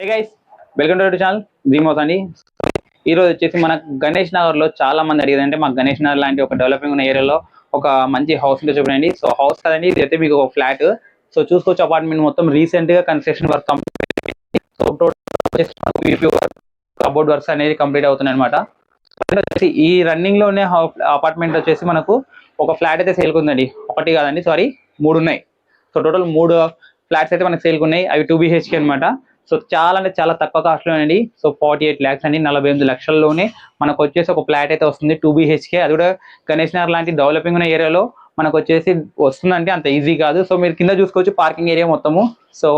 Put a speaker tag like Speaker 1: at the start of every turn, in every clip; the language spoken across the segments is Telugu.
Speaker 1: Hey guys welcome to channel డ్రీమోస్ అండి ఈ రోజు వచ్చేసి మన గణేష్ నగర్లో చాలా మంది అడిగేది అంటే మాకు గణేష్ నగర్ లాంటి ఒక డెవలపింగ్ ఉన్న ఏరియాలో ఒక మంచి హౌస్ ఉంటే చూడండి. సో హౌస్ కదండి ఇది అయితే మీకు ఒక ఫ్లాట్ సో చూసుకోవచ్చు అపార్ట్మెంట్ మొత్తం రీసెంట్గా construction work complete so total cupboard works అనేది కంప్లీట్ అవుతున్నాయి అనమాట వచ్చేసి ఈ రన్నింగ్లోనే అపార్ట్మెంట్ వచ్చేసి మనకు ఒక ఫ్లాట్ అయితే సేల్ ఉందండి ఒకటి కాదండి సారీ మూడు ఉన్నాయి. సో టోటల్ మూడు ఫ్లాట్స్ అయితే మనకు సేల్ ఉన్నాయి. అవి టూ బిహెచ్కే అనమాట సో చాలా అంటే చాలా తక్కువ కాస్ట్ అండి. సో ఫార్టీ ఎయిట్ ల్యాక్స్ అండి. నలభై ఎనిమిది లక్షల్లోనే మనకు వచ్చేసి ఒక ఫ్లాట్ అయితే వస్తుంది టూ బిహెచ్కే అది కూడా గణేష్ నగర్ లాంటి డెవలపింగ్ ఉన్న ఏరియాలో మనకు వచ్చేసి వస్తుందంటే అంత ఈజీ కాదు. సో మీరు కింద చూసుకోవచ్చు పార్కింగ్ ఏరియా మొత్తము. సో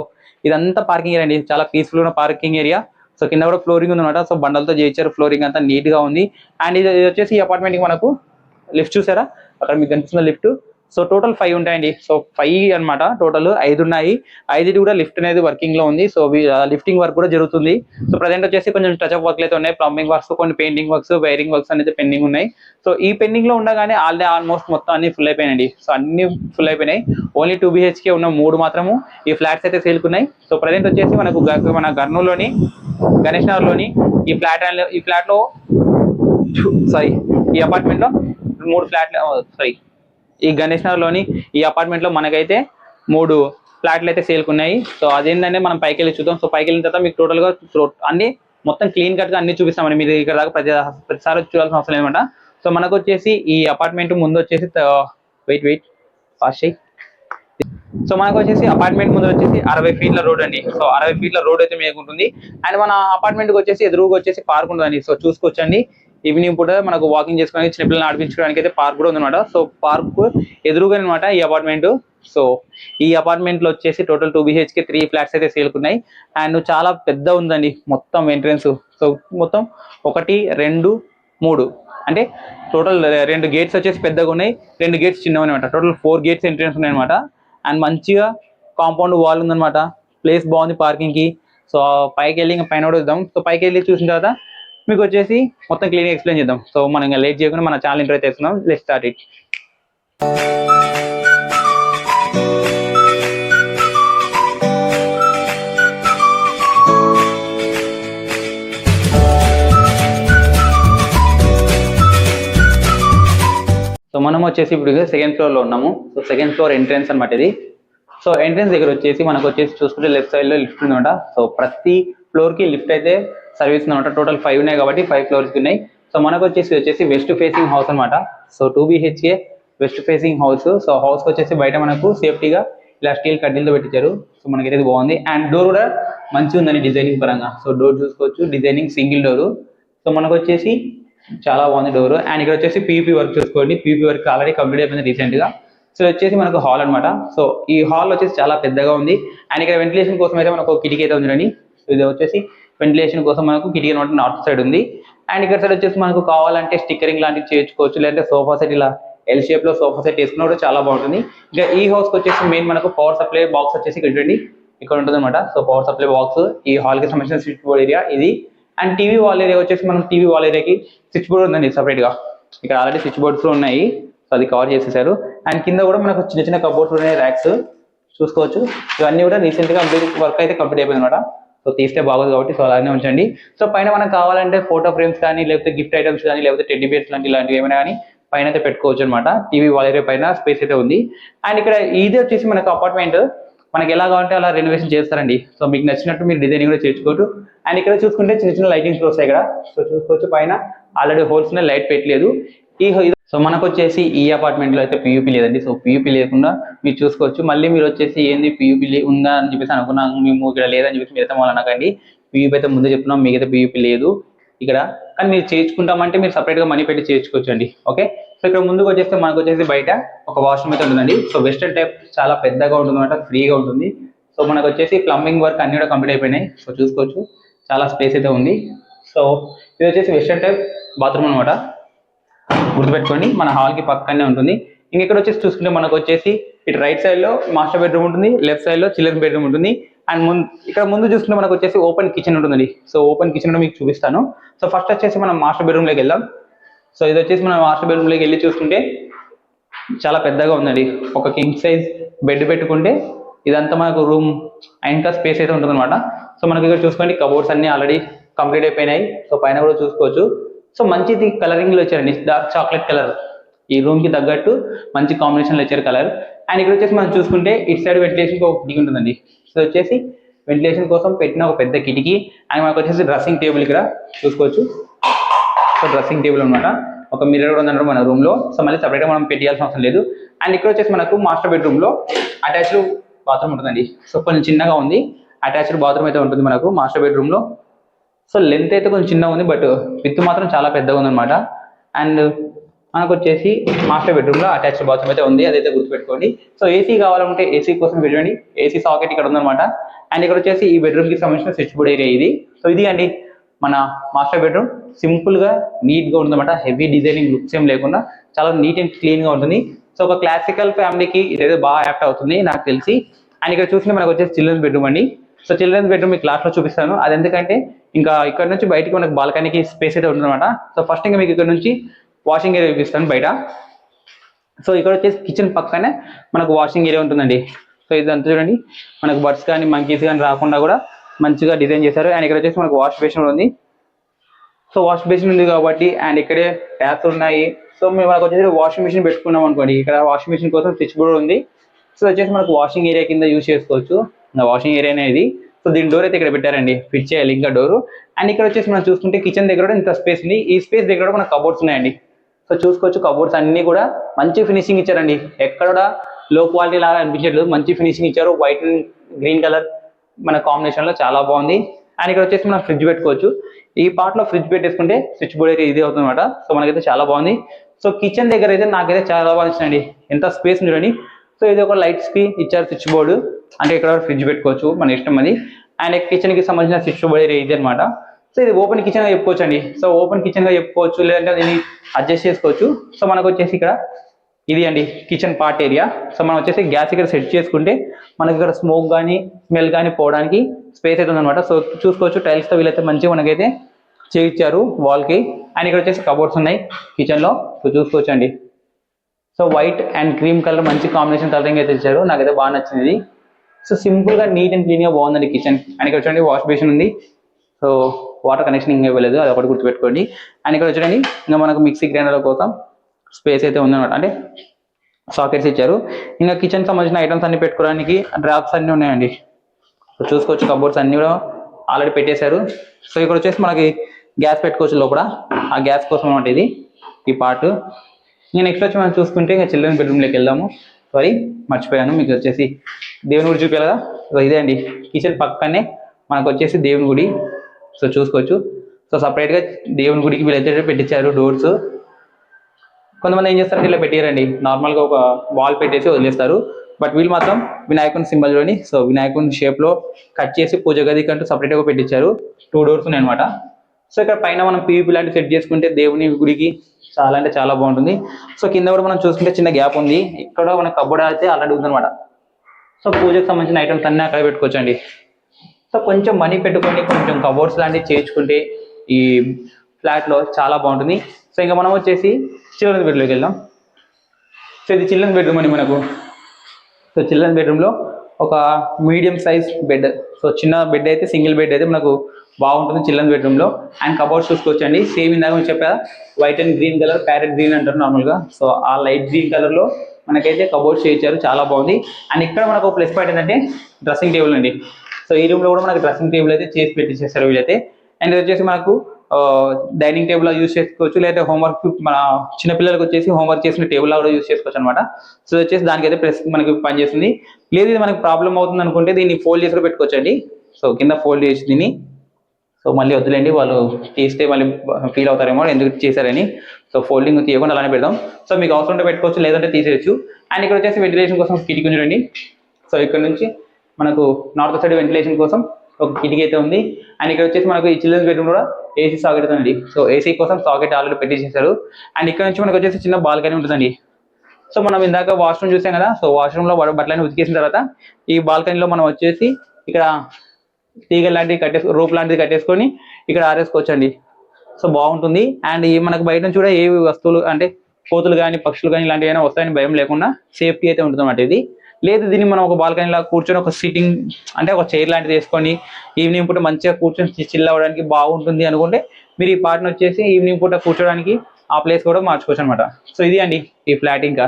Speaker 1: ఇదంతా పార్కింగ్ ఏరియా అండి. చాలా పీస్ఫుల్ ఉన్న పార్కింగ్ ఏరియా సో కింద కూడా ఫ్లోరింగ్ ఉందన్నమాట. సో బండలతో చేయించారు. ఫ్లోరింగ్ అంతా నీట్గా ఉంది. అండ్ ఇది వచ్చేసి ఈ అపార్ట్మెంట్కి మనకు లిఫ్ట్ చూసారా? అక్కడ మీకు కనిపిస్తున్న లిఫ్ట్. సో టోటల్ ఫైవ్ ఉంటాయండి. సో ఫైవ్ అన్నమాట. టోటల్ ఐదు ఉన్నాయి. ఐదుటి కూడా లిఫ్ట్ అనేది వర్కింగ్లో ఉంది. సో లిఫ్టింగ్ వర్క్ కూడా జరుగుతుంది. సో ప్రజెంట్ వచ్చేసి కొంచెం టచ్అప్ వర్క్ అయితే ఉన్నాయి. ప్లంబింగ్ వర్క్స్ కొన్ని పెయింటింగ్ వర్క్స్ వైరింగ్ వర్క్స్ అనేది పెండింగ్ ఉన్నాయి. సో ఈ పెండింగ్లో ఉండగానే ఆల్రెడీ ఆల్మోస్ట్ మొత్తం అన్ని ఫుల్ అయిపోయినాయండి. సో అన్ని ఫుల్ అయిపోయినాయి. ఓన్లీ టూ బిహెచ్కే ఉన్న మూడు మాత్రము ఈ ఫ్లాట్స్ అయితే సేల్కున్నాయి సో ప్రజెంట్ వచ్చేసి మనకు మన గర్నూలోని గణేష్ నగర్లోని ఈ ఫ్లాట్ ఈ ఫ్లాట్లో సారీ ఈ అపార్ట్మెంట్లో మూడు ఫ్లాట్లు సారీ ఈ గణేష్ నగర్లోని ఈ అపార్ట్మెంట్లో మనకైతే మూడు ఫ్లాట్లు అయితే సేల్కి ఉన్నాయి. సో అదేంటంటే మనం పైకి వెళ్ళి చూద్దాం. సో పైకి వెళ్ళిన తర్వాత మీకు టోటల్గా అన్ని మొత్తం క్లీన్ కట్గా అన్ని చూపిస్తామండి. మీరు ఇక్కడ దాకా ప్రతి ప్రతిసారి చూడాల్సిన అవసరం లేదన్నమాట. సో మనకు వచ్చేసి ఈ అపార్ట్మెంట్ ముందు వచ్చేసి వెయిట్ వెయిట్ ఫాస్ట్ అయ్యి సో మనకు వచ్చేసి అపార్ట్మెంట్ ముందు వచ్చేసి అరవై ఫీట్ల రోడ్ అండి. సో అరవై ఫీట్ల రోడ్ అయితే మీకు ఉంటుంది. అండ్ మన అపార్ట్మెంట్కి వచ్చేసి ఎదురుగా వచ్చేసి పార్క్ ఉంటుందండి సో చూసుకోవచ్చండి. ఈవినింగ్ పూట మనకు వాకింగ్ చేసుకోవడానికి చిన్నపిల్లలు ఆడిపించుకోవడానికి అయితే పార్క్ కూడా ఉందన్నమాట. సో పార్క్ ఎదురుగా అనమాట ఈ అపార్ట్మెంట్ సో ఈ అపార్ట్మెంట్లో వచ్చేసి total two BHK three flats అయితే సేల్కున్నాయి అండ్ చాలా పెద్ద ఉందండి మొత్తం ఎంట్రన్స్ సో మొత్తం ఒకటి రెండు మూడు. అంటే టోటల్ రెండు గేట్స్ వచ్చేసి పెద్దగా ఉన్నాయి. రెండు గేట్స్ చిన్నవి అనమాట టోటల్ ఫోర్ గేట్స్ ఎంట్రన్స్ ఉన్నాయన్నమాట అండ్ మంచిగా కాంపౌండ్ వాల్ ఉందన్నమాట. ప్లేస్ బాగుంది పార్కింగ్కి. సో పైకి వెళ్ళి ఇంకా పైన కూడా వద్దాం సో పైకి వెళ్ళి చూసిన తర్వాత మీకు వచ్చేసి మొత్తం క్లీన్ ఎక్స్ప్లెయిన్ చేద్దాం. సో మనం ఇంకా లేట్ చేయకుండా మన ఛానల్ ఇంటర్ చేస్తున్నాం లెట్ స్టార్ట్ ఇట్ సో మనం వచ్చేసి ఇప్పుడు సెకండ్ ఫ్లోర్లో ఉన్నాము. సో సెకండ్ ఫ్లోర్ ఎంట్రన్స్ అనమాట ఇది. సో ఎంట్రన్స్ దగ్గర వచ్చేసి మనకు వచ్చేసి చూసుకుంటే లెఫ్ట్ సైడ్లో లిఫ్ట్ ఉందన్నమాట. సో ప్రతి ఫ్లోర్కి లిఫ్ట్ అయితే సర్వీస్ అనమాట. టోటల్ ఫైవ్ ఉన్నాయి కాబట్టి ఫైవ్ ఫ్లోర్స్ ఉన్నాయి. సో మనకు వచ్చేసి వచ్చేసి వెస్ట్ ఫేసింగ్ హౌస్ అన్నమాట so two BHK west facing house so house వచ్చేసి బయట మనకు సేఫ్టీగా ఇలా స్టీల్ కడ్డీలతో పెట్టించారు సో మనకైతే అయితే బాగుంది. అండ్ డోర్ కూడా మంచిగా ఉందండి డిజైనింగ్ పరంగా. సో డోర్ చూసుకోవచ్చు. డిజైనింగ్ సింగిల్ డోర్ సో మనకు వచ్చేసి చాలా బాగుంది డోర్ అండ్ ఇక్కడ వచ్చేసి పీపీ వర్క్ చూసుకోండి. పీపీ వర్క్ ఆల్రెడీ కంప్లీట్ అయిపోయింది రీసెంట్గా సో వచ్చేసి మనకు హాల్ అన్నమాట సో ఈ హాల్ వచ్చేసి చాలా పెద్దగా ఉంది. అండ్ ఇక్కడ వెంటిలేషన్ కోసం అయితే మనకు ఒక కిటికీ అయితే ఉందండి సో ఇది వచ్చేసి వెంటిలేషన్ కోసం మనకు కిటికీ అనమాట నార్త్ సైడ్ ఉంది. అండ్ ఇక్కడ సైడ్ వచ్చేసి మనకు కావాలంటే స్టిక్కరింగ్ లాంటివి చేయించుకోవచ్చు. లేదంటే సోఫా సెట్ ఇలా ఎల్ షేప్లో సోఫా సెట్ వేసుకున్నా కూడా చాలా బాగుంటుంది. ఇంకా ఈ హౌస్కి వచ్చేసి మెయిన్ మనకు పవర్ సప్లై బాక్స్ వచ్చేసి ఇక్కడ చూడండి. ఇక్కడ ఉంటుంది అనమాట సో పవర్ సప్లై బాక్స్ ఈ హాల్కి సంబంధించిన స్విచ్ బోర్డ్ ఏరియా ఇది. అండ్ టీవీ వాల్ ఏరియా వచ్చేసి మనం టీవీ వాల్ ఏరియాకి స్విచ్ బోర్డ్ ఉందండి సపరేట్గా. ఇక్కడ ఆల్రెడీ స్విచ్ బోర్డ్స్ ఉన్నాయి. సో అది కవర్ చేసేసారు. అండ్ కింద కూడా మనకు చిన్న చిన్న కబోర్డ్స్ ఉన్నాయి ర్యాక్స్ చూసుకోవచ్చు. ఇవన్నీ కూడా రీసెంట్గా వర్క్ అయితే కంప్లీట్ అయిపోయింది అనమాట సో తీస్తే బాగోదు కాబట్టి సో అలానే ఉంచండి. సో పైన మనకు కావాలంటే ఫోటో ఫ్రేమ్స్ కానీ లేకపోతే గిఫ్ట్ ఐటమ్స్ కానీ లేకపోతే టెడ్డీ బేర్స్ లాంటి ఇలాంటివి ఏమైనా కానీ పైన అయితే పెట్టుకోవచ్చు అనమాట టీవీ వాల్ పైన స్పేస్ అయితే ఉంది. అండ్ ఇక్కడ ఇది వచ్చేసి మనకు అపార్ట్మెంట్ మనకి ఎలా కావాలంటే అలా రెనోవేషన్ చేస్తారండి. సో మీకు నచ్చినట్టు మీరు డిజైనింగ్ కూడా చేర్చుకోవచ్చు అండ్ ఇక్కడ చూసుకుంటే చిన్న చిన్న లైటింగ్స్ వస్తాయి ఇక్కడ. సో చూసుకోవచ్చు పైన. ఆల్రెడీ హోల్స్ ఉన్నాయి లైట్ పెట్టలేదు. ఈ సో మనకు వచ్చేసి ఈ అపార్ట్మెంట్లో అయితే పియూపీ లేదండి. సో పియూపీ లేకుండా మీరు చూసుకోవచ్చు. మళ్ళీ మీరు వచ్చేసి ఏంది పియూపీ ఉందా అని చెప్పేసి అనుకున్నాం. మేము ఇక్కడ లేదని చెప్పేసి మీరు అయితే అనకండి పియూపీ అయితే ముందే చెప్తున్నాం. మీకైతే పియూపీ లేదు. ఇక్కడ. కానీ మీరు చేర్చుకుంటామంటే మీరు సపరేట్గా గా మనీ పెట్టి చేర్చుకోవచ్చు అండి ఓకే సో ఇక్కడ ముందుకు వచ్చేస్తే మనకు వచ్చేసి బయట ఒక వాష్రూమ్ అయితే ఉంటుందండి. సో వెస్టర్న్ టైప్ చాలా పెద్దగా ఉంటుంది అనమాట ఫ్రీగా ఉంటుంది. సో మనకు వచ్చేసి ప్లంబింగ్ వర్క్ అన్ని కూడా కంప్లీట్ అయిపోయినాయి. సో చూసుకోవచ్చు. చాలా స్పేస్ అయితే ఉంది. సో ఇది వచ్చేసి వెస్టర్న్ టైప్ బాత్రూమ్ అనమాట గుర్తుపెట్టుకోండి మన హాల్కి పక్కనే ఉంటుంది. ఇంక ఇక్కడ వచ్చేసి చూసుకుంటే మనకు వచ్చేసి ఇటు రైట్ సైడ్లో మాస్టర్ బెడ్రూమ్ ఉంటుంది లెఫ్ట్ సైడ్లో చిల్డ్రన్ బెడ్రూమ్ ఉంటుంది. అండ్ ముందు ఇక్కడ ముందు చూసుకుంటే మనకు వచ్చేసి ఓపెన్ కిచెన్ ఉంటుందండి. సో ఓపెన్ కిచెన్ కూడా మీకు చూపిస్తాను. సో ఫస్ట్ వచ్చేసి మనం మాస్టర్ బెడ్రూమ్లోకి వెళ్దాం. సో ఇది వచ్చేసి మనం మాస్టర్ బెడ్రూమ్లోకి వెళ్ళి చూసుకుంటే చాలా పెద్దగా ఉందండి. ఒక కింగ్ సైజ్ బెడ్ పెట్టుకుంటే ఇదంతా మనకు రూమ్ ఇంకా స్పేస్ అయితే ఉంటుందన్నమాట. సో మనకి ఇక్కడ చూసుకోండి కబోర్డ్స్ అన్ని ఆల్రెడీ కంప్లీట్ అయిపోయినాయి. సో పైన కూడా చూసుకోవచ్చు. సో మంచిది కలరింగ్లో వచ్చారండి డార్క్ చాక్లెట్ కలర్ ఈ రూమ్కి తగ్గట్టు మంచి కాంబినేషన్లో వచ్చారు కలర్ అండ్ ఇక్కడ వచ్చేసి మనం చూసుకుంటే ఇటు సైడ్ వెంటిలేషన్ ఒక కిటికీ ఉంటుందండి. సో వచ్చేసి వెంటిలేషన్ కోసం పెట్టిన ఒక పెద్ద కిటికీ. అండ్ మనకు వచ్చేసి డ్రెస్సింగ్ టేబుల్ ఇక్కడ చూసుకోవచ్చు. సో డ్రెస్సింగ్ టేబుల్ అనమాట ఒక మిర్రర్ కూడా ఉందన్నమాట మన రూమ్లో. సో మళ్ళీ separate గా మనం పెట్టాల్సిన అవసరం లేదు. అండ్ ఇక్కడ వచ్చేసి మనకు మాస్టర్ బెడ్రూమ్లో అటాచ్డ్ బాత్రూమ్ ఉంటుందండి. సో కొంచెం చిన్నగా ఉంది. అటాచ్డ్ బాత్రూమ్ అయితే ఉంటుంది మనకు మాస్టర్ బెడ్రూమ్లో. సో లెంత్ అయితే కొంచెం చిన్నగా ఉంది బట్ విత్ మాత్రం చాలా పెద్దగా ఉందన్నమాట. అండ్ మనకు వచ్చేసి మాస్టర్ బెడ్రూమ్లో అటాచ్డ్ బాత్రూమ్ అయితే ఉంది. అదైతే గుర్తుపెట్టుకోండి. సో ఏసీ కావాలంటే ఏసీ కోసం వెళ్ళండి. ఏసీ సాకెట్ ఇక్కడ ఉందన్నమాట. అండ్ ఇక్కడ వచ్చేసి ఈ బెడ్రూమ్కి సంబంధించిన స్విచ్ బోర్డ్ ఏరియా ఇది. సో ఇది అండి. మన మాస్టర్ బెడ్రూమ్ సింపుల్గా నీట్గా ఉందన్నమాట. హెవీ డిజైనింగ్ లుక్స్ ఏం లేకుండా చాలా నీట్ అండ్ క్లీన్గా ఉంటుంది. సో ఒక క్లాసికల్ ఫ్యామిలీకి ఇదైతే బాగా యాప్ట్ అవుతుంది నాకు తెలిసి. అండ్ ఇక్కడ చూసిన మనకు వచ్చేసి చిల్డ్రన్స్ బెడ్రూమ్ అండి. సో చిల్డ్రన్స్ బెడ్రూమ్ మీకు క్లాస్లో చూపిస్తాను. అది ఎందుకంటే ఇంకా ఇక్కడ నుంచి బయటికి మనకు బాల్కనీకి స్పేస్ అయితే ఉంటుందన్నమాట సో ఫస్ట్ ఇంకా మీకు ఇక్కడ నుంచి వాషింగ్ ఏరియా చూపిస్తాను బయట. సో ఇక్కడ వచ్చేసి కిచెన్ పక్కనే మనకు వాషింగ్ ఏరియా ఉంటుందండి. సో ఇదంతా చూడండి. మనకు బర్డ్స్ కానీ మంకీస్ కానీ రాకుండా కూడా మంచిగా డిజైన్ చేశారు. అండ్ ఇక్కడ వచ్చేసి మనకు వాష్ బేసిన్ ఉంది. సో వాష్ బేసిన్ ఉంది కాబట్టి అండ్ ఇక్కడే ట్యాప్స్ ఉన్నాయి. సో మేము మనకు వచ్చేసి వాషింగ్ మిషన్ పెట్టుకున్నాం అనుకోండి. ఇక్కడ వాషింగ్ మిషన్ కోసం స్విచ్ బోర్డ్ ఉంది సో వచ్చేసి మనకు వాషింగ్ ఏరియా కింద యూజ్ చేసుకోవచ్చు. వాషింగ్ ఏరియా అనేది. సో దీని డోర్ అయితే ఇక్కడ పెట్టారండి. ఫిట్ చేయాలి ఇంకా డోర్ అండ్ ఇక్కడ వచ్చేసి మనం చూసుకుంటే కిచెన్ దగ్గర కూడా ఇంత స్పేస్ ఉంది. ఈ స్పేస్ దగ్గర కూడా మనకు కబోర్డ్స్ ఉన్నాయండి. సో చూసుకోవచ్చు కబోర్డ్స్ అన్ని కూడా. మంచి ఫినిషింగ్ ఇచ్చారండి. ఎక్కడ కూడా లో క్వాలిటీ లాగా అనిపించట్లేదు. మంచి ఫినిషింగ్ ఇచ్చారు. వైట్ అండ్ గ్రీన్ కలర్ మన కాంబినేషన్లో చాలా బాగుంది. అండ్ ఇక్కడ వచ్చేసి మనం ఫ్రిడ్జ్ పెట్టుకోవచ్చు. ఈ పార్ట్లో ఫ్రిడ్జ్ పెట్టేసుకుంటే స్విచ్ బోర్డ్ అయితే ఇది అవుతుంది అనమాట సో మనకైతే చాలా బాగుంది. సో కిచెన్ దగ్గర అయితే నాకైతే చాలా బాగా నచ్చిందండి ఎంత స్పేస్ చూడండి. సో ఇది ఒక లైట్కి ఇచ్చారు స్విచ్ బోర్డు అంటే ఇక్కడ ఫ్రిడ్జ్ పెట్టుకోవచ్చు. మన ఇష్టం అది. అండ్ కిచెన్కి సంబంధించిన స్విచ్ బోర్డ్ ఏరియా ఇది అనమాట సో ఇది ఓపెన్ కిచెన్గా చెప్పుకోవచ్చు అండి సో ఓపెన్ కిచెన్గా చెప్పుకోవచ్చు. లేదంటే దీన్ని అడ్జస్ట్ చేసుకోవచ్చు. సో మనకు వచ్చేసి ఇక్కడ ఇది అండి కిచెన్ పార్ట్ ఏరియా సో మనం వచ్చేసి గ్యాస్ ఇక్కడ సెట్ చేసుకుంటే మనకి ఇక్కడ స్మోక్ కానీ స్మెల్ కానీ పోవడానికి స్పేస్ అయితే ఉందన్నమాట. సో చూసుకోవచ్చు టైల్స్తో వీళ్ళైతే మంచిగా మనకైతే చేయించారు వాల్కి. అండ్ ఇక్కడ వచ్చేసి కబోర్డ్స్ ఉన్నాయి కిచెన్లో. సో చూసుకోవచ్చు అండి. So white and cream colour మంచి కాంబినేషన్ కలరింగ్ అయితే ఇచ్చారు. నాకైతే బాగా నచ్చింది. సో సింపుల్గా నీట్ అండ్ క్లీన్గా బాగుందండి కిచెన్ అండ్ ఇక్కడ చూడండి వాష్ బేసిన్ ఉంది. సో వాటర్ కనెక్షన్ ఇంకా ఇవ్వలేదు అది ఒకటి గుర్తుపెట్టుకోండి. అండ్ ఇక్కడ చూడండి ఇంకా మనకు మిక్సీ గ్రైండర్ కోసం స్పేస్ అయితే ఉందన్నమాట. అంటే సాకెట్స్ ఇచ్చారు. ఇంకా కిచెన్ సంబంధించిన ఐటమ్స్ అన్ని పెట్టుకోవడానికి డ్రాప్స్ అన్ని ఉన్నాయండి. చూసుకోవచ్చు కబోర్డ్స్ అన్ని కూడా ఆల్రెడీ పెట్టేశారు. సో ఇక్కడ వచ్చేసి మనకి గ్యాస్ పెట్టుకోవచ్చు లోపల. ఆ గ్యాస్ కోసం అనమాట ఇది ఈ పార్ట్ ఇంకా నెక్స్ట్ వచ్చి మనం చూసుకుంటే ఇంకా చిల్డ్రన్ బెడ్రూమ్లోకి వెళ్దాము. సారీ మర్చిపోయాను. మీకు వచ్చేసి దేవుని గుడి చూపించాలి కదా? సో ఇదే అండి. కిచెన్ పక్కనే మనకు వచ్చేసి దేవుని గుడి. సో చూసుకోవచ్చు. సో సపరేట్గా దేవుని గుడికి వీళ్ళైతే పెట్టించారు డోర్స్ కొంతమంది ఏం చేస్తారంటే ఇలా పెట్టారండి నార్మల్గా ఒక వాల్ పెట్టేసి వదిలేస్తారు. బట్ వీళ్ళు మాత్రం వినాయకుని సింబల్లోని సో వినాయకుని షేప్లో కట్ చేసి పూజ గది కంటూ సపరేట్గా పెట్టించారు టూ డోర్స్ ఉన్నాయి అనమాట సో ఇక్కడ పైన మనం పీవీపీ లాంటి సెట్ చేసుకుంటే దేవుని గుడికి చాలా అంటే చాలా బాగుంటుంది. సో కింద కూడా మనం చూసుకుంటే చిన్న గ్యాప్ ఉంది. ఇక్కడ మన కబ్బోర్డ్ అయితే అలాంటి ఉందన్నమాట సో పూజకు సంబంధించిన ఐటమ్స్ అన్నీ అక్కడ పెట్టుకోవచ్చండి. సో కొంచెం మనీ పెట్టుకొని కొంచెం కబోర్డ్స్ లాంటివి చేయించుకుంటే ఈ ఫ్లాట్లో చాలా బాగుంటుంది. సో ఇంకా మనం వచ్చేసి చిల్డ్రన్ బెడ్లోకి వెళ్దాం. సో ఇది చిల్డ్రన్ బెడ్రూమ్ అండి మనకు. సో చిల్డ్రన్ బెడ్రూమ్లో ఒక మీడియం సైజ్ బెడ్. సో చిన్న బెడ్ అయితే సింగిల్ బెడ్ అయితే మనకు బాగుంటుంది చిల్డ్రన్ బెడ్రూమ్లో అండ్ కబోర్డ్స్ చూసుకోవచ్చండి. సేమ్ ఇందాక మేము చెప్పా white and green colour parrot green అంటారు నార్మల్గా. సో ఆ లైట్ గ్రీన్ కలర్లో మనకైతే కబోర్డ్స్ చేయించారు. చాలా బాగుంది. అండ్ ఇక్కడ మనకు ప్లస్ పాయింట్ ఏంటంటే డ్రెస్సింగ్ టేబుల్ అండి. సో ఈ రూమ్లో కూడా మనకు డ్రెస్సింగ్ టేబుల్ అయితే చేసి పెట్టించేస్తారు వీళ్ళైతే. అండ్ ఇది వచ్చేసి మనకు డైనింగ్ టేబుల్ యూస్ చేసుకోవచ్చు. లేదా హోంవర్క్ మన చిన్నపిల్లలకు వచ్చేసి హోంవర్క్ చేసిన టేబుల్ కూడా యూస్ చేసుకోవచ్చు అనమాట సో వచ్చేసి దానికైతే ప్రెస్ మనకి పనిచేస్తుంది. లేదు ఇది మనకి ప్రాబ్లం అవుతుంది అనుకుంటే దీన్ని ఫోల్డ్ చేసి కూడా పెట్టుకోవచ్చు అండి సో కింద ఫోల్డ్ చేసి దీన్ని. సో మళ్ళీ వద్దులేండి వాళ్ళు తీస్తే మళ్ళీ ఫీల్ అవుతారేమో ఎందుకు చేశారని. సో ఫోల్డింగ్ తీయకుండా అలానే పెడదాం. సో మీకు అవసరం ఉంటే పెట్టుకోవచ్చు లేదంటే తీసేయచ్చు. అండ్ ఇక్కడ వచ్చేసి వెంటిలేషన్ కోసం కిటికీ చూడండి. సో ఇక్కడ నుంచి మనకు నార్త్ సైడ్ వెంటిలేషన్ కోసం ఒక కిటికీ అయితే ఉంది. అండ్ ఇక్కడ వచ్చేసి మనకు ఈ చిల్డ్రన్స్ బెడ్రూమ్ కూడా ఏసీ సాకెట్ అండి సో ఏసీ కోసం సాకెట్ ఆల్రెడీ పెట్టేసేసారు అండ్ ఇక్కడ నుంచి మనకు వచ్చేసి చిన్న బాల్కనీ ఉంటుందండి. సో మనం ఇందాక వాష్రూమ్ చూసాం కదా. సో వాష్రూమ్లో బట్టలని ఉతికేసిన తర్వాత ఈ బాల్కనీలో మనం వచ్చేసి ఇక్కడ తీగ లాంటివి కట్టేసు రూప్ లాంటిది కట్టేసుకొని ఇక్కడ ఆరేసుకోవచ్చండి. సో బాగుంటుంది. అండ్ ఈ మనకు బయట నుంచి కూడా ఏ వస్తువులు అంటే కోతులు కానీ పక్షులు కానీ ఇలాంటివి ఏమైనా వస్తాయని భయం లేకుండా సేఫ్టీ అయితే ఉంటుంది ఇది. లేదు దీన్ని మనం ఒక బాల్కనీలా కూర్చొని ఒక సిట్టింగ్ అంటే ఒక చైర్ లాంటిది వేసుకొని ఈవినింగ్ పూట మంచిగా కూర్చొని చిల్ అవ్వడానికి బాగుంటుంది అనుకుంటే మీరు ఈ పార్ట్ని వచ్చేసి ఈవినింగ్ పూట కూర్చోడానికి ఆ ప్లేస్ కూడా మార్చుకోవచ్చు అనమాట సో ఇది అండి ఈ ఫ్లాట్ ఇంకా.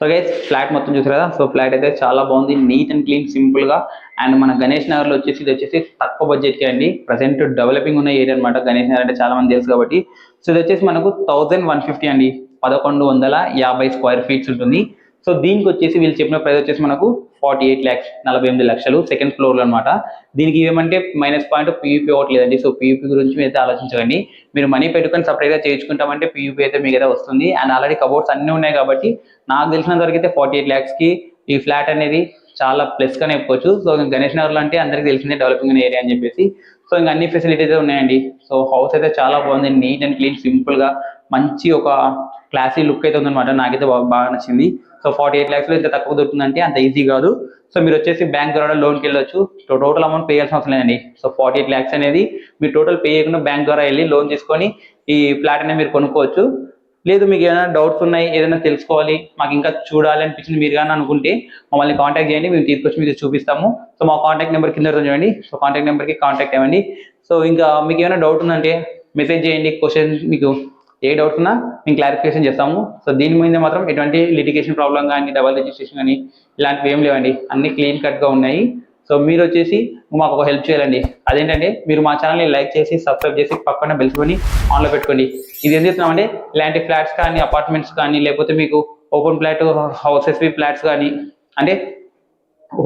Speaker 1: సో గైస్ ఫ్లాట్ మొత్తం చూసారు కదా? సో ఫ్లాట్ అయితే చాలా బాగుంది నీట్ అండ్ క్లీన్ సింపుల్గా. అండ్ మన గణేష్ నగర్లో వచ్చేసి ఇది వచ్చేసి తక్కువ బడ్జెట్కి అండి. ప్రజెంట్ డెవలపింగ్ ఉన్న ఏరియా అనమాట గణేష్ నగర్ అంటే చాలా మంది తెలుసు కాబట్టి. సో ఇది వచ్చేసి మనకు థౌసండ్ వన్ ఫిఫ్టీ అండి. పదకొండు వందల యాభై స్క్వేర్ ఫీట్స్ ఉంటుంది. సో దీనికి వచ్చేసి వీళ్ళు చెప్పిన ప్రైస్ వచ్చేసి మనకు ఫార్టీ ఎయిట్ ల్యాక్స్ నలభై ఎనిమిది లక్షలు సెకండ్ ఫ్లోర్లో అనమాట దీనికి ఏమంటే మైనస్ పాయింట్ పీయూపీ అవ్వట్లేదండి సో పీయూపీ గురించి మీరు అయితే ఆలోచించకండి. మీరు మనీ పెట్టుకొని సపరేట్గా చేయించుకుంటామంటే పీయూపీ అయితే మీకు అయితే వస్తుంది. అండ్ ఆల్రెడీ కబోర్డ్స్ అన్నీ ఉన్నాయి కాబట్టి నాకు తెలిసినంత వరకు అయితే ఫార్టీ ఎయిట్ ల్యాక్స్కి ఈ ఫ్లాట్ అనేది చాలా ప్లస్గా చెప్పుకోవచ్చు. సో గణేష్ నగర్ అంటే అందరికీ తెలిసిందే డెవలపింగ్ ఏరియా అని చెప్పేసి. సో ఇంకా అన్ని ఫెసిలిటీస్ ఉన్నాయండి. సో హౌస్ అయితే చాలా బాగుంది. నీట్ అండ్ క్లీన్ సింపుల్గా మంచి ఒక క్లాసీ లుక్ అయితే ఉందన్నమాట. నాకైతే బాగా నచ్చింది. సో ఫార్టీ ఎయిట్ ల్యాక్స్లో ఇంత తక్కువ దొరుకుతుందంటే అంత ఈజీ కాదు. సో మీరు వచ్చేసి బ్యాంక్ ద్వారా లోన్కి వెళ్ళొచ్చు. టోటల్ అమౌంట్ పే చేయాల్సిన అవసరం లేదండి. సో ఫార్టీ ఎయిట్ ల్యాక్స్ అనేది మీరు టోటల్ పే చేయకుండా బ్యాంక్ ద్వారా వెళ్ళి లోన్ తీసుకొని ఈ ఫ్లాట్ అనేది మీరు కొనుక్కోవచ్చు. లేదు మీకు ఏదైనా డౌట్స్ ఉన్నాయి ఏదైనా తెలుసుకోవాలి మాకు ఇంకా చూడాలి అనిపించింది మీరు కానీ అనుకుంటే మమ్మల్ని కాంటాక్ట్ చేయండి మేము తీసుకొచ్చి మీకు చూపిస్తాము. సో మా కాంటాక్ట్ నెంబర్ కింద చూడండి. సో కాంటాక్ట్ నెంబర్కి కాంటాక్ట్ అవ్వండి. సో ఇంకా మీకు ఏమైనా డౌట్ ఉందంటే మెసేజ్ చేయండి క్వశ్చన్ మీకు ఏ డౌట్స్ ఉన్నా మేము క్లారిఫికేషన్ చేస్తాము. సో దీని మీద మాత్రం ఎటువంటి లిటిగేషన్ ప్రాబ్లం కానీ డబల్ రిజిస్ట్రేషన్ కానీ ఇలాంటివి ఏం లేవండి. అన్ని క్లీన్ కట్గా ఉన్నాయి. సో మీరు వచ్చేసి మాకు ఒక హెల్ప్ చేయాలండి. అదేంటంటే మీరు మా ఛానల్ని లైక్ చేసి సబ్స్క్రైబ్ చేసి పక్కన బెల్సుకొని ఆన్లో పెట్టుకోండి. ఇది ఏం చేస్తున్నామంటే ఇలాంటి ఫ్లాట్స్ కానీ అపార్ట్మెంట్స్ కానీ లేకపోతే మీకు ఓపెన్ ఫ్లాట్ హౌసెస్ ఫ్లాట్స్ కానీ అంటే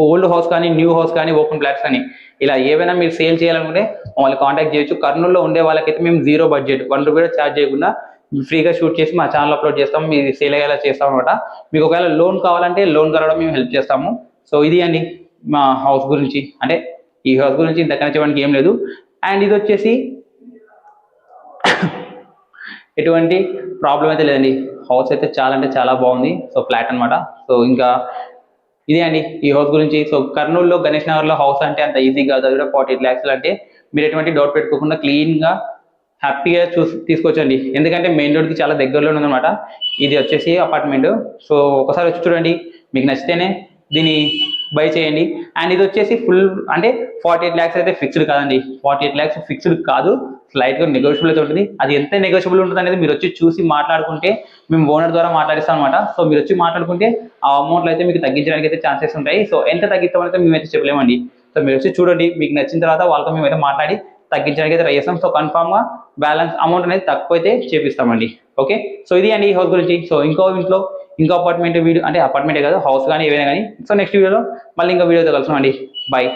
Speaker 1: ఓల్డ్ హౌస్ కానీ న్యూ హౌస్ కానీ ఓపెన్ ఫ్లాట్స్ కానీ ఇలా ఏవైనా మీరు సేల్ చేయాలనుకుంటే మమ్మల్ని కాంటాక్ట్ చేయొచ్చు. కర్నూలులో ఉండే వాళ్ళకైతే మేము జీరో బడ్జెట్ వన్ రూపీ కూడా ఛార్జ్ చేయకుండా ఫ్రీగా షూట్ చేసి మా ఛానల్ అప్లోడ్ చేస్తాం మీరు సేల్ అయ్యేలా చేస్తాం అనమాట మీకు ఒకవేళ లోన్ కావాలంటే లోన్ కలవడం మేము హెల్ప్ చేస్తాము. సో ఇది అండి మా హౌస్ గురించి. అంటే ఈ హౌస్ గురించి ఇంతకన్నా చెప్పడానికి ఏం లేదు. అండ్ ఇది వచ్చేసి ఎటువంటి ప్రాబ్లం అయితే లేదండి. హౌస్ అయితే చాలా అంటే చాలా బాగుంది. సో ఫ్లాట్ అన్నమాట. సో ఇంకా ఇదే అండి ఈ హౌస్ గురించి. సో కర్నూలులో గణేష్ నగర్లో హౌస్ అంటే అంత ఈజీ కాదు. అది కూడా ఫార్టీ ఎయిట్ ల్యాక్స్ అంటే మీరు ఎటువంటి డౌట్ పెట్టుకోకుండా క్లీన్గా హ్యాపీగా చూసి తీసుకొచ్చండి. ఎందుకంటే మెయిన్ రోడ్కి చాలా దగ్గరలో ఉందన్నమాట. ఇది వచ్చేసి అపార్ట్మెంట్. సో ఒకసారి వచ్చి చూడండి. మీకు నచ్చితేనే దీన్ని బై చేయండి. అండ్ ఇది వచ్చేసి ఫుల్ అంటే ఫార్టీ ఎయిట్ ల్యాక్స్ అయితే ఫిక్స్డ్ కాదండి. ఫార్టీ ఎయిట్ ల్యాక్స్ ఫిక్స్డ్ కాదు. స్లైట్గా నెగోషియబుల్ అయితే ఉంటుంది. అది ఎంత నెగోషియబుల్ ఉంటుంది అనేది మీరు వచ్చి చూసి మాట్లాడుకుంటే మేము ఓనర్ ద్వారా మాట్లాడిస్తాం అనమాట సో మీరు వచ్చి మాట్లాడుకుంటే ఆ అమౌంట్లో అయితే మీకు తగ్గించడానికి అయితే ఛాన్సెస్ ఉంటాయి. సో ఎంత తగ్గిస్తామని అయితే మేమైతే చెప్పలేమండి. సో మీరు వచ్చి చూడండి. మీకు నచ్చిన తర్వాత వాళ్ళతో మేమైతే మాట్లాడి తగ్గించడానికి అయితే ట్రై చేస్తాం. సో కన్ఫామ్గా బ్యాలెన్స్ అమౌంట్ అనేది తక్కువ అయితే చేపిస్తామండి. ఓకే సో ఇది అండి ఈ హౌస్ గురించి. సో ఇంకో ఇంట్లో ఇంకో అపార్ట్మెంట్ వీడియో అంటే అపార్ట్మెంటే కాదు హౌస్ కానీ ఏవైనా కానీ. సో నెక్స్ట్ వీడియోలో మళ్ళీ ఇంకో వీడియోతో కలుస్తామండి బాయ్